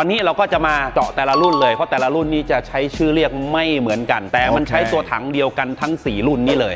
ตอนนี้เราก็จะมาเจาะแต่ละรุ่นเลยเพราะแต่ละรุ่นนี้จะใช้ชื่อเรียกไม่เหมือนกัน แต่มันใช้ตัวถังเดียวกันทั้ง 4 รุ่นนี้เลย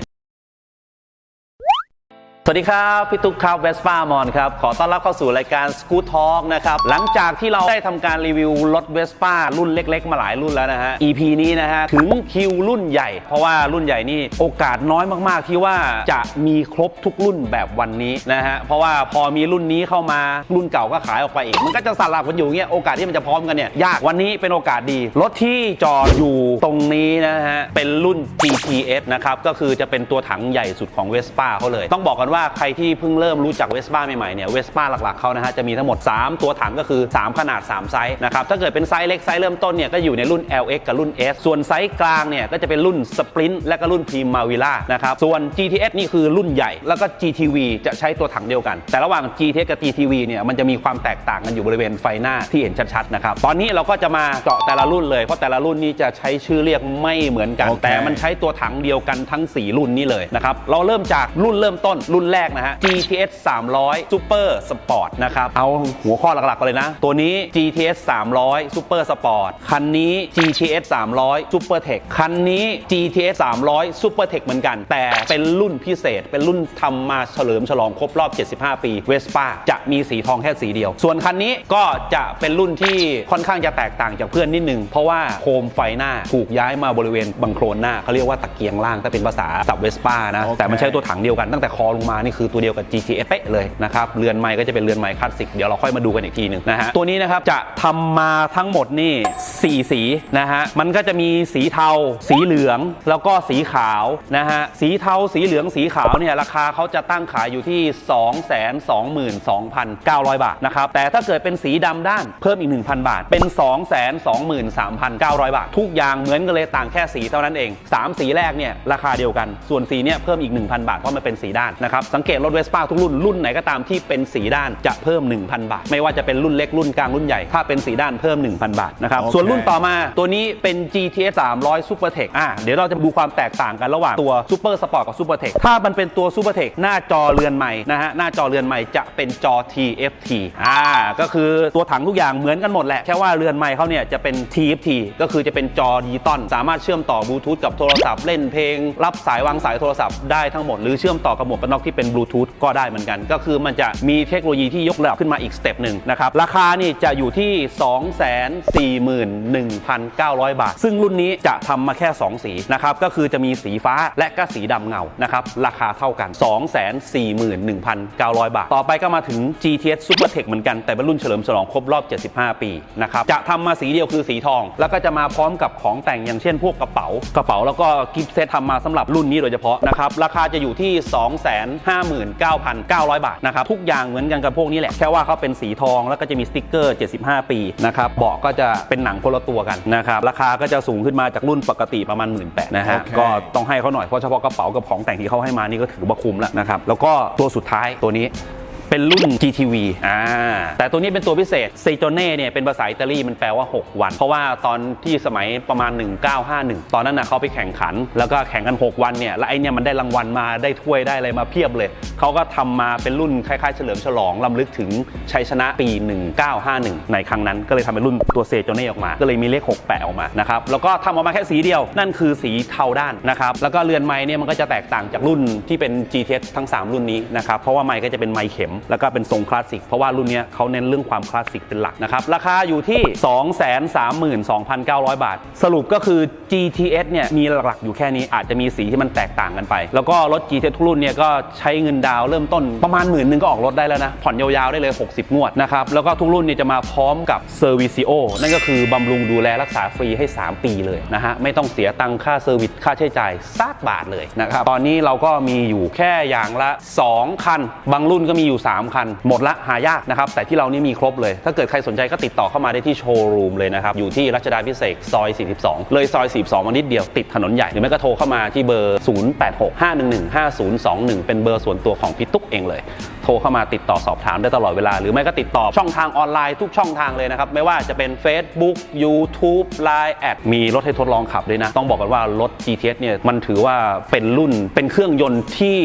สวัสดีครับพี่ตุ๊กครับเวสป้ามอนครับ ขอต้อนรับเข้าสู่รายการ s c o o t Talk นะครับ หลังจากที่เราได้ทำการรีวิวรถเวสป้ารุ่นเล็ก ๆ มาหลายรุ่นแล้วนะฮะ EP นี้นะฮะ ถึงคิวรุ่นใหญ่ เพราะว่ารุ่นใหญ่นี่โอกาสน้อยมากๆ ที่ว่าจะมีครบทุกรุ่นแบบวันนี้นะฮะ เพราะว่าพอมีรุ่นนี้เข้ามารุ่นเก่าก็ขายออกไปอีก มันก็จะสลับกันอยู่เงี้ยโอกาสที่มันจะพร้อมกันเนี่ยยากวันนี้เป็นโอกาสดีรถที่จอดอยู่ตรงนี้นะฮะเป็นรุ่น GTS นะครับก็คือจะเป็นตัวถังใหญ่สุดของ Vespa เขาเลยต้องบอกกันว่าใครที่เพิ่งเริ่มรู้จัก Vespa ใหม่ๆเนี่ย Vespa หลักๆเขานะฮะจะมีทั้งหมด 3 ตัวถังก็คือ 3 ขนาด 3 ไซส์นะครับถ้าเกิดเป็นไซส์เล็กไซส์เริ่มต้นเนี่ยก็อยู่ในรุ่น LX กับรุ่น S ส่วนไซส์กลางเนี่ยก็จะเป็นรุ่น Sprint และก็รุ่น Primavera นะครับส่วน GTS นี่คือรุ่นใหญ่แล้วก็ GTV จะใช้ตัวถังเดียวกัน แต่ระหว่าง GTS กับ GTV เนี่ยมันจะมีความแตกต่างกันอยู่บริเวณไฟหน้าที่เห็นชัดๆนะครับตอนนี้เราก็จะมาเจาะแต่ละรุ่นเลยเพราะแต่ละรุ่นนี้จะใช้ชื่อเรียกไม่เหมือนกันโอเคแต่มันใช้ตัวถังเดียวกันทั้ง 4 รุ่นนี้เลยนะครับเราเริ่มจากรุ่นเริ่มต้นรุ่นแรกนะฮะ GTS 300 Super Sport นะครับ เอาหัวข้อหลักๆกันเลยนะ ตัวนี้ GTS 300 Super Sport คันนี้ GTS 300 Super Tech คันนี้ GTS 300 Super Tech เหมือนกัน แต่เป็นรุ่นพิเศษ เป็นรุ่นทำมาเฉลิมฉลองครบรอบ 75 ปี Vespa จะมีสีทองแค่สีเดียว ส่วนคันนี้ก็จะเป็นรุ่นที่ค่อนข้างจะแตกต่างจากเพื่อนนิดนึง เพราะว่าโคมไฟหน้าถูกย้ายมาบริเวณบังโครนหน้าเขาเรียกว่าตะเกียงล่างถ้าเป็นภาษาสับเวสป้านะโอเคแต่มันใช้ตัวถังเดียวกันตั้งแต่คอลงมานี่คือตัวเดียวกับ GTS เป๊ะเลยนะครับเรือนไม้ก็จะเป็นเรือนไม้คลาสสิกเดี๋ยวเราค่อยมาดูกันอีกทีหนึ่งนะฮะตัวนี้นะครับจะทำมาทั้งหมดนี่4สีนะฮะมันก็จะมีสีเทา สีเหลืองแล้วก็สีขาวนะฮะสีเทาสีเหลืองสีขาวเนี่ยราคาเขาจะตั้งขายอยู่ที่ 222,900 บาทนะครับแต่ถ้าเกิดเป็นสีดำด้านเพิ่มอีก 1,000 บาท เป็น 223,900 บาท ทุกอย่างเหมือนกันเลยต่างแค่สีเท่านั้นเอง 3 สีแรกเนี่ยราคาเดียวกันส่วนสีเนี่ยเพิ่มอีก 1,000 บาทเพราะมันเป็นสีด้านนะครับสังเกตรถเวสป้าทุกรุ่นรุ่นไหนก็ตามที่เป็นสีด้านจะเพิ่ม 1,000 บาท ไม่ว่าจะเป็นรุ่นเล็กรุ่นกลางรุ่นใหญ่ถ้าเป็นสีด้านเพิ่ม 1,000 บาทนะครับโอเคส่วนรุ่นต่อมาตัวนี้เป็น GTS 300 Super Tech อะเดี๋ยวเราจะดูความแตกต่างกันระหว่างตัว Super Sport กับ Super Tech ถ้ามันเป็นตัว Super Tech หน้าจอเรือนใหม่นะฮะหน้าจอเรือนใหม่จะเป็นจอ TFT อ่าก็คือตัวถังทุกอย่างเหมือนกันหมดแหละแค่ว่าเรือนใหม่เขาเนี่ยจะเป็น TFT ก็คือจะเป็นจอดิจิตอลสามารถเชื่อมต่อบลูทูธกับโทรศัพท์เล่นเพลง รับสายวางสายโทรศัพท์ได้ทั้งหมดหรือเชื่อมต่อกับหมวกกันน็อกที่เป็นบลูทูธก็ได้เหมือนกัน ก็คือมันจะมีเทคโนโลยีที่ยกระดับขึ้นมาอีกสเต็ปหนึ่งนะครับ ราคานี่จะอยู่ที่ 241,900 บาท ซึ่งรุ่นนี้จะทำมาแค่ 2 สีนะครับ ก็คือจะมีสีฟ้าและก็สีดำเงานะครับราคาเท่ากัน 241,900 บาท ต่อไปก็มาถึง GTS Super Tech เหมือนกันแต่เป็นรุ่นเฉลิมฉลองครบรอบ 75 ปีนะครับจะทำมาสีเดียวคือสีทอง แล้วก็จะมาพร้อมกับของแต่งอย่างเช่น พวกกระเป๋ากระเป๋าแล้วก็กิฟต์เซตทำมาสำหรับรุ่นนี้โดยเฉพาะนะครับราคาจะอยู่ที่259,900 บาทนะครับทุกอย่างเหมือนกันกับพวกนี้แหละแค่ว่าเขาเป็นสีทองแล้วก็จะมีสติ๊กเกอร์ 75 ปีนะครับเบาะก็จะเป็นหนังคนละตัวกันนะครับราคาก็จะสูงขึ้นมาจากรุ่นปกติประมาณ 1 8ื่นนะฮะโอเคก็ต้องให้เขาหน่อยเพราะเฉพาะกระเป๋ากับของแต่งที่เขาให้มานี่ก็ถือว่าคุ้มแล้วนะครับแล้วก็ตัวสุดท้ายตัวนี้ เป็นรุ่น GTV อ่าแต่ตัวนี้เป็นตัวพิเศษเซโจเน่เนี่ยเป็นภาษาอิตาลีมันแปลว่า 6 วัน เพราะว่าตอนที่สมัยประมาณ 1951 ตอนนั้นนะเขาไปแข่งขัน แล้วก็แข่งกัน 6 วันเนี่ยแล้วไอเนี่ยมันได้รางวัลมาได้ถ้วยได้อะไรมาเพียบเลย เขาก็ทำมาเป็นรุ่นคล้ายๆ เฉลิมฉลองลำลึกถึงชัยชนะปี 1951 ในครั้งนั้นก็เลยทำเป็นรุ่นตัวเซโจเน่ออกมา ก็เลยมีเลข 6 แปะออกมานะครับแล้วก็ทำออกมาแค่สีเดียวนั่นคือสีเทาด้านนะครับแล้วก็เรือนไม้เนี่ยมันก็จะแตกต่างจากรุ่นที่เป็น GTS ทั้ง 3 รุ่นนี้นะครับเพราะว่าไม้ก็จะเป็นไม้เข็มแล้วก็เป็นทรงคลาสสิกเพราะว่ารุ่นนี้เขาเน้นเรื่องความคลาสสิกเป็นหลักนะครับราคาอยู่ที่ 232,900 บาท สรุปก็คือ GTS เนี่ยมีหลักๆอยู่แค่นี้อาจจะมีสีที่มันแตกต่างกันไป แล้วก็รถ GTS ทุกรุ่นเนี่ยก็ใช้เงินดาวน์เริ่มต้นประมาณหมื่นนึงก็ออกรถได้แล้วนะ ผ่อนยาวๆได้เลย 60 งวดนะครับแล้วก็ทุกรุ่นเนี่ยจะมาพร้อมกับ Servicio นั่นก็คือบำรุงดูแลรักษาฟรีให้ 3 ปีเลยนะฮะไม่ต้องเสียตังค่าเซอร์วิสค่าใช้จ่ายสักบาทเลยนะครับตอนนี้เราก็มีอยู่แค่อย่างละ 2 คัน บางรุ่นก็มีอยู่ 3คัน หมดละหายากนะครับ แต่ที่เรานี่มีครบเลย ถ้าเกิดใครสนใจก็ติดต่อเข้ามาได้ที่โชว์รูมเลยนะครับ อยู่ที่รัชดาพิเศษซอย 42 เลยซอย 42มานิดเดียวติดถนนใหญ่ หรือไม่ก็โทรเข้ามาที่เบอร์ 0865115021 เป็นเบอร์ส่วนตัวของพี่ตุ๊กเองเลยโทรเข้ามาติดต่อสอบถามได้ตลอดเวลา หรือไม่ก็ติดต่อช่องทางออนไลน์ทุกช่องทางเลยนะครับ ไม่ว่าจะเป็น Facebook YouTube Line แอดมีรถให้ทดลองขับด้วยนะ ต้องบอกกันว่ารถ GTS เนี่ยมันถือว่าเป็นรุ่นเป็นเครื่องยนต์ที่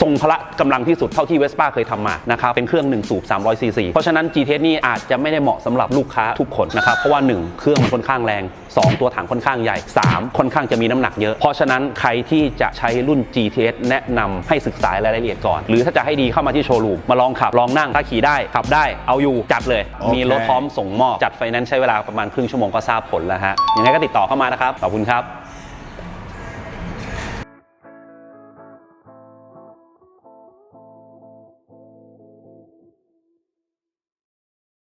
ทรงพละกำลังที่สุดเท่าที่ Vespa เคยทำมานะครับเป็นเครื่อง1สูบ300ซีซีเพราะฉะนั้น GTS นี่อาจจะไม่ได้เหมาะสำหรับลูกค้าทุกคนนะครับเพราะว่า 1 เครื่องมันค่อนข้างแรง 2 ตัวถังค่อนข้างใหญ่ 3 ค่อนข้างจะมีน้ำหนักเยอะ เพราะฉะนั้นใครที่จะใช้รุ่น GTS แนะนำให้ศึกษารายละเอียดก่อน หรือถ้าจะให้ดีเข้ามาที่โชว์รูมมาลองขับลองนั่งถ้าขี่ได้ขับได้เอาอยู่จัดเลยโอเคมีรถพร้อมส่งมอบจัดไฟแนนซ์ใช้เวลาประมาณครึ่งชั่วโมงก็ทราบผลแล้วฮะยังไงก็ติดต่อเข้ามานะครับขอบคุณครับ